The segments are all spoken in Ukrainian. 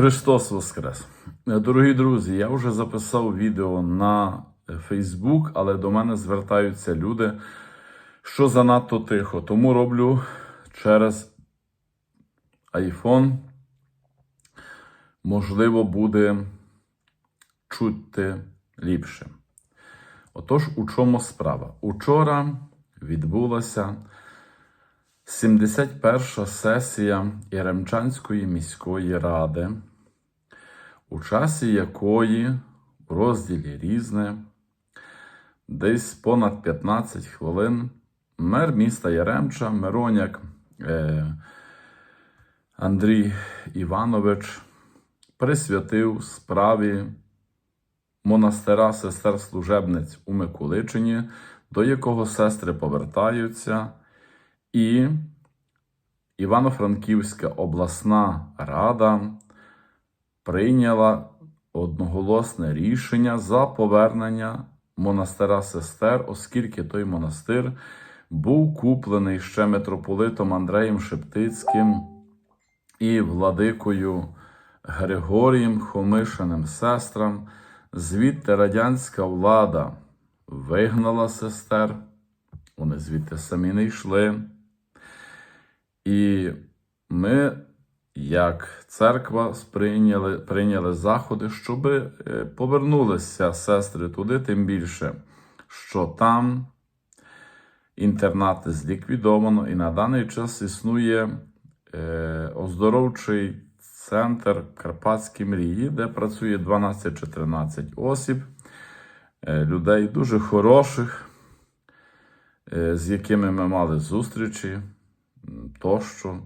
Христос Воскрес! Дорогі друзі, я вже записав відео на Фейсбук, але до мене звертаються люди, що занадто тихо. Тому роблю через iPhone. Можливо, буде чути ліпше. Отож, у чому справа? Учора відбулася 71 сесія Яремчанської міської ради, у часі якої у розділі різне, десь понад 15 хвилин, мер міста Яремча Мироняк е, Андрій Іванович присвятив справі монастира сестер служебниць у Миколичині, до якого сестри повертаються. І Івано-Франківська обласна рада прийняла одноголосне рішення за повернення монастира сестер, оскільки той монастир був куплений ще митрополитом Андреєм Шептицьким і владикою Григорієм Хомишиним сестрам. Звідти радянська влада вигнала сестер, вони звідти самі не йшли. І ми, як церква, сприйняли, прийняли заходи, щоб повернулися сестри туди, тим більше, що там інтернати зліквідовано, і на даний час існує е, оздоровчий центр Карпатські мрії, де працює 12 чи 13 осіб, е, людей дуже хороших, е, з якими ми мали зустрічі тощо.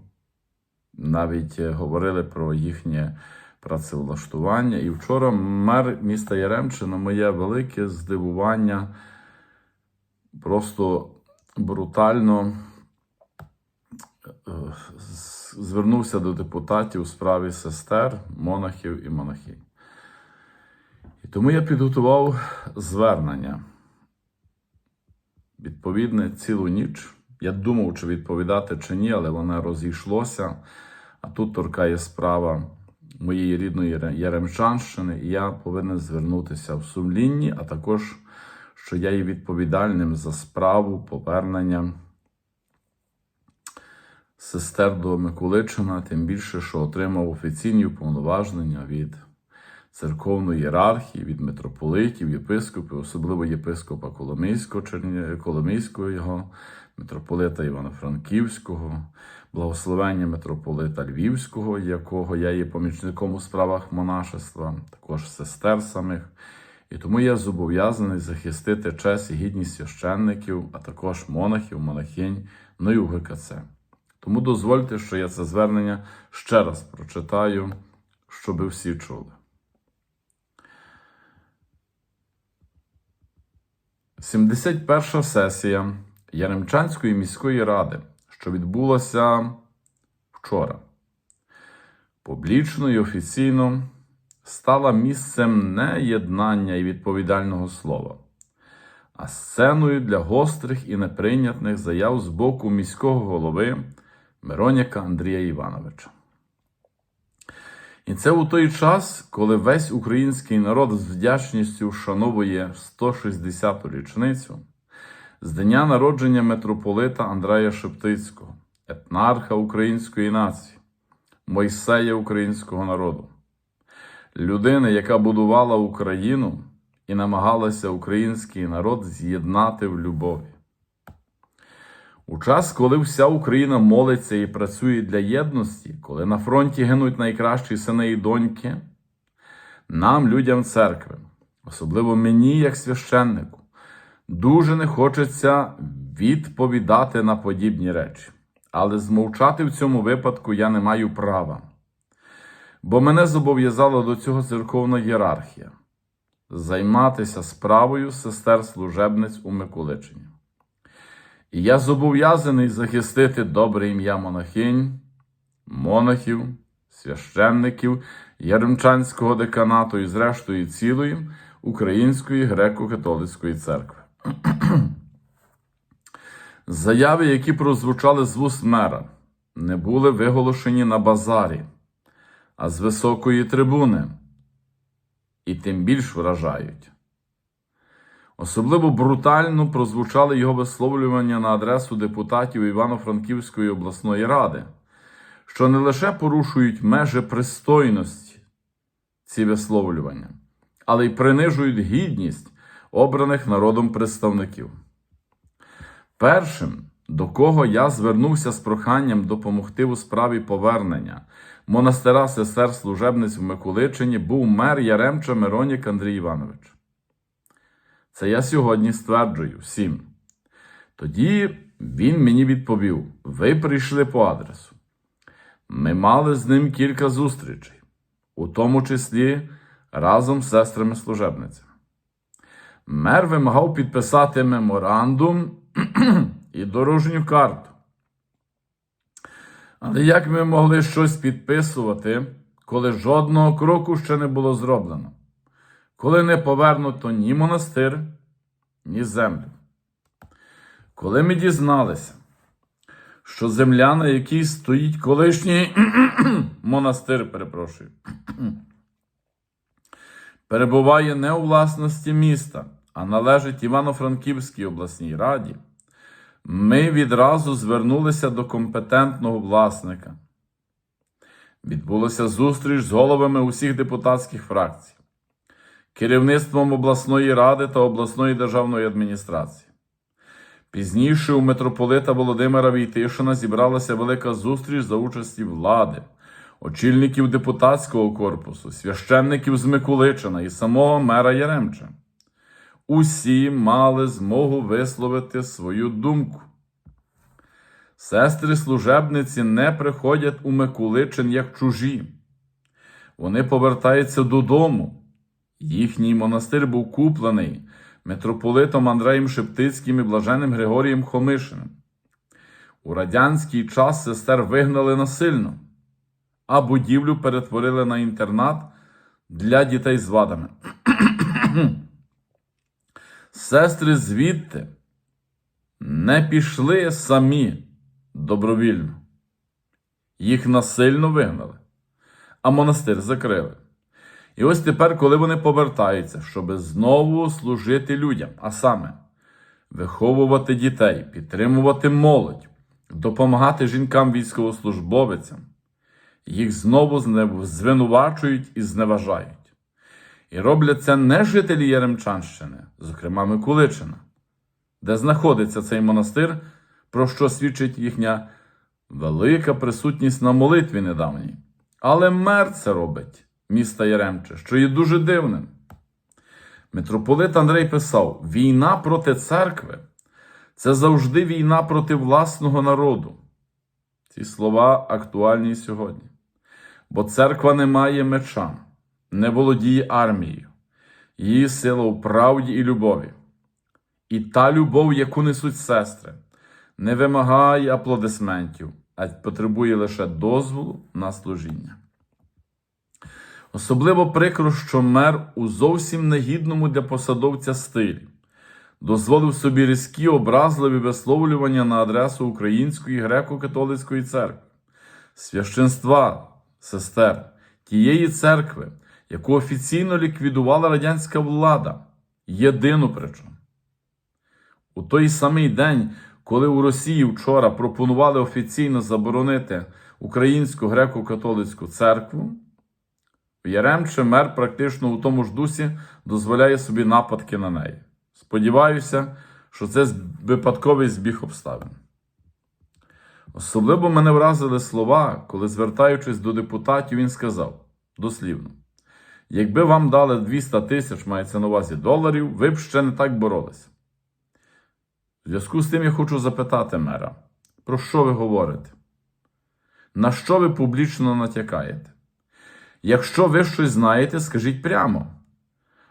Навіть е, говорили про їхнє працевлаштування. І вчора мер міста Яремчина, моє велике здивування, просто брутально е, звернувся до депутатів у справі сестер, монахів і монахинь. І тому я підготував звернення. Відповідне цілу ніч. Я думав, чи відповідати чи ні, але воно розійшлося. А тут торкає справа моєї рідної Яремчанщини, і я повинен звернутися в сумлінні, а також, що я є відповідальним за справу повернення сестер до Миколичина, тим більше, що отримав офіційні повноваження від церковної ієрархії, від митрополитів, єпископів, особливо єпископа Коломийського, Черні... Коломийського його, митрополита Івано-Франківського, благословення митрополита Львівського, якого я є помічником у справах монашества, також сестер самих. І тому я зобов'язаний захистити честь і гідність священників, а також монахів, монахинь, ну і УГКЦ. Тому дозвольте, що я це звернення ще раз прочитаю, щоб всі чули. 71 сесія Яремчанської міської ради, що відбулася вчора, публічно і офіційно стала місцем не єднання і відповідального слова, а сценою для гострих і неприйнятних заяв з боку міського голови Мироняка Андрія Івановича. І це у той час, коли весь український народ з вдячністю вшановує 160-ту річницю з дня народження митрополита Андрея Шептицького, етнарха української нації, Мойсея українського народу, людини, яка будувала Україну і намагалася український народ з'єднати в любові. У час, коли вся Україна молиться і працює для єдності, коли на фронті гинуть найкращі сини і доньки, нам, людям церкви, особливо мені, як священнику, дуже не хочеться відповідати на подібні речі. Але змовчати в цьому випадку я не маю права. Бо мене зобов'язала до цього церковна ієрархія займатися справою сестер служебниць у Миколичині. І я зобов'язаний захистити добре ім'я монахинь, монахів, священників Яремчанського деканату і, зрештою, цілої Української греко-католицької церкви. Заяви, які прозвучали з вуст мера, не були виголошені на базарі, а з високої трибуни. І тим більш вражають. Особливо брутально прозвучали його висловлювання на адресу депутатів Івано-Франківської обласної ради, що не лише порушують межі пристойності ці висловлювання, але й принижують гідність обраних народом представників. Першим, до кого я звернувся з проханням допомогти у справі повернення монастира сестер служебниць в Миколичині, був мер Яремча Миронік Андрій Іванович. Це я сьогодні стверджую всім. Тоді він мені відповів: ви прийшли по адресу. Ми мали з ним кілька зустрічей, у тому числі разом з сестрами служебницями. Мер вимагав підписати меморандум і дорожню карту. Але як ми могли щось підписувати, коли жодного кроку ще не було зроблено? коли не повернуто ні монастир, ні землю. Коли ми дізналися, що земля, на якій стоїть колишній монастир, перепрошую, перебуває не у власності міста, а належить Івано-Франківській обласній раді, ми відразу звернулися до компетентного власника. Відбулася зустріч з головами усіх депутатських фракцій керівництвом обласної ради та обласної державної адміністрації. Пізніше у митрополита Володимира Війтишина зібралася велика зустріч за участі влади, очільників депутатського корпусу, священників з Миколичина і самого мера Яремча. Усі мали змогу висловити свою думку. Сестри служебниці не приходять у Миколичин як чужі. Вони повертаються додому. Їхній монастир був куплений митрополитом Андреєм Шептицьким і блаженним Григорієм Хомишиним. У радянський час сестер вигнали насильно, а будівлю перетворили на інтернат для дітей з вадами. Сестри звідти не пішли самі добровільно. Їх насильно вигнали, а монастир закрили. І ось тепер, коли вони повертаються, щоб знову служити людям, а саме виховувати дітей, підтримувати молодь, допомагати жінкам-військовослужбовицям, їх знову звинувачують і зневажають. І роблять це не жителі Яремчанщини, зокрема Миколичина, де знаходиться цей монастир, про що свідчить їхня велика присутність на молитві недавній. Але мер це робить міста Яремче, що є дуже дивним. Митрополит Андрей писав: війна проти церкви це завжди війна проти власного народу. Ці слова актуальні сьогодні. Бо церква не має меча, не володіє армією, її сила у правді і любові. І та любов, яку несуть сестри, не вимагає аплодисментів, а потребує лише дозволу на служіння. Особливо прикро, що мер у зовсім негідному для посадовця стилі дозволив собі різкі образливі висловлювання на адресу Української греко-католицької церкви, священства, сестер, тієї церкви, яку офіційно ліквідувала радянська влада, єдину причому. У той самий день, коли у Росії вчора пропонували офіційно заборонити Українську греко-католицьку церкву, Яремче мер практично у тому ж дусі дозволяє собі нападки на неї. Сподіваюся, що це випадковий збіг обставин. Особливо мене вразили слова, коли, звертаючись до депутатів, він сказав дослівно: якби вам дали 200 тисяч, мається на увазі доларів, ви б ще не так боролися. В зв'язку з тим я хочу запитати мера, про що ви говорите? На що ви публічно натякаєте? Якщо ви щось знаєте, скажіть прямо.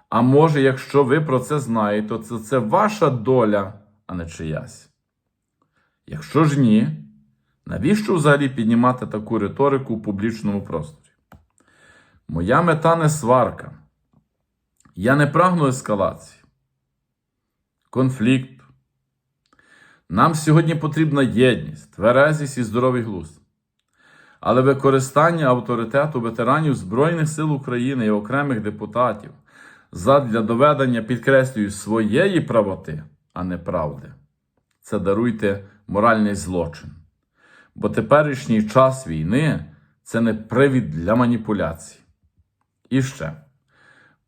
А може, якщо ви про це знаєте, то це, це ваша доля, а не чиясь. Якщо ж ні, навіщо взагалі піднімати таку риторику в публічному просторі? Моя мета не сварка. Я не прагну ескалації, конфлікту. Нам сьогодні потрібна єдність, тверезість і здоровий глузд. але використання авторитету ветеранів Збройних сил України і окремих депутатів задля доведення, підкреслюю, своєї правоти, а не правди. Це даруйте моральний злочин. Бо теперішній час війни це не привід для маніпуляцій. І ще.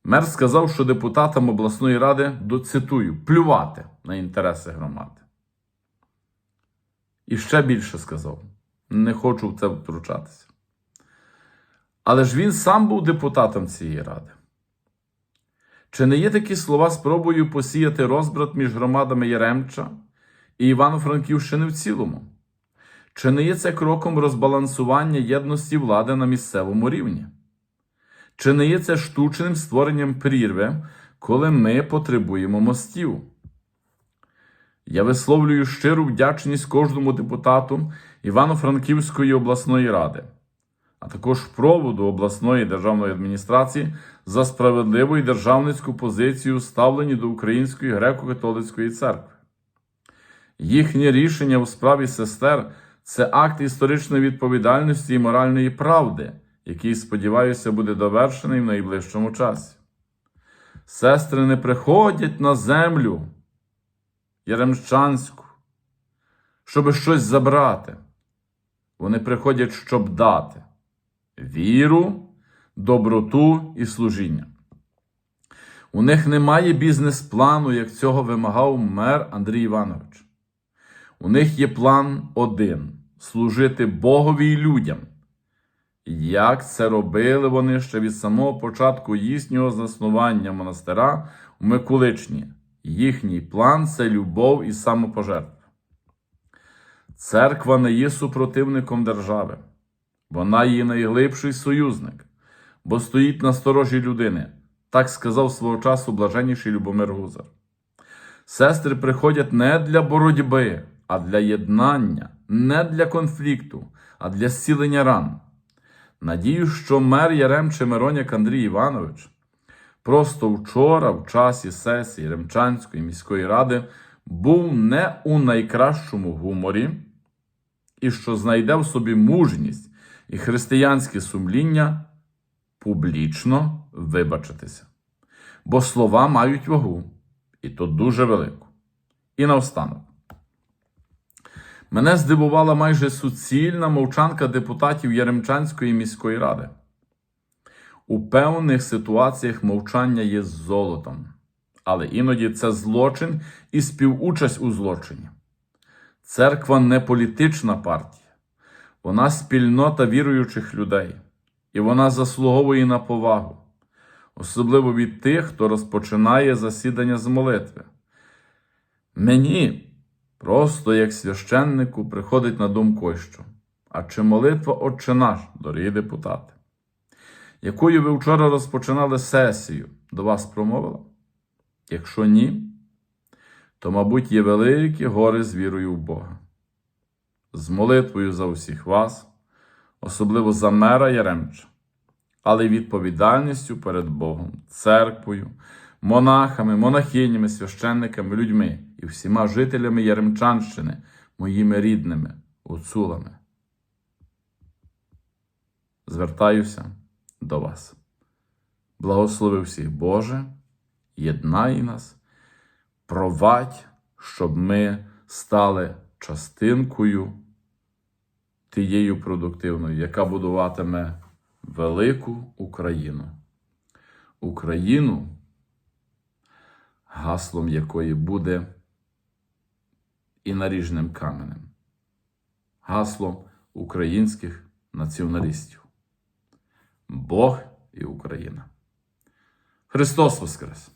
Мер сказав, що депутатам обласної ради, доцитую, плювати на інтереси громади. І ще більше сказав: не хочу в це втручатися. Але ж він сам був депутатом цієї ради. Чи не є такі слова спробою посіяти розбрат між громадами Яремча і Івано-Франківщини в цілому? Чи не є це кроком розбалансування єдності влади на місцевому рівні? Чи не є це штучним створенням прірви, коли ми потребуємо мостів? Я висловлюю щиру вдячність кожному депутату Івано-Франківської обласної ради, а також проводу обласної державної адміністрації за справедливу і державницьку позицію, ставлені до Української греко-католицької церкви. Їхнє рішення у справі сестер це акт історичної відповідальності і моральної правди, який, сподіваюся, буде довершений в найближчому часі. Сестри не приходять на землю Яремчанську, щоб щось забрати. Вони приходять, щоб дати віру, доброту і служіння. У них немає бізнес-плану, як цього вимагав мер Андрій Іванович. У них є план один служити Богові і людям. Як це робили вони ще від самого початку їхнього заснування монастира у Миколичні. Їхній план це любов і самопожертва. Церква не є супротивником держави. Вона її найглибший союзник, бо стоїть на сторожі людини, так сказав свого часу блаженніший Любомир Гузар. Сестри приходять не для боротьби, а для єднання, не для конфлікту, а для зцілення ран. Надію, що мер Яремче Мироняк Андрій Іванович просто вчора, в часі сесії Ремчанської міської ради, був не у найкращому гуморі і що знайде в собі мужність і християнське сумління публічно вибачитися. Бо слова мають вагу, і то дуже велику. І наостанок. Мене здивувала майже суцільна мовчанка депутатів Яремчанської міської ради. У певних ситуаціях мовчання є золотом, але іноді це злочин і співучасть у злочині. Церква не політична партія, вона спільнота віруючих людей, і вона заслуговує на повагу, особливо від тих, хто розпочинає засідання з молитви. Мені Просто як священнику приходить на думку що. А чи молитва Отче наш, дорогі депутати, якою ви вчора розпочинали сесію, до вас промовила? Якщо ні, то, мабуть, є великі гори з вірою в Бога, з молитвою за усіх вас, особливо за мера Яремча, але й відповідальністю перед Богом, церквою, монахами, монахинями, священниками, людьми і всіма жителями Яремчанщини, моїми рідними, гуцулами. Звертаюся до вас. Благослови всіх Боже, єднай нас, провадь, щоб ми стали частинкою тією продуктивною, яка будуватиме велику Україну. Україну, гаслом якої буде і наріжним каменем. гаслом українських націоналістів. Бог і Україна. Христос Воскрес!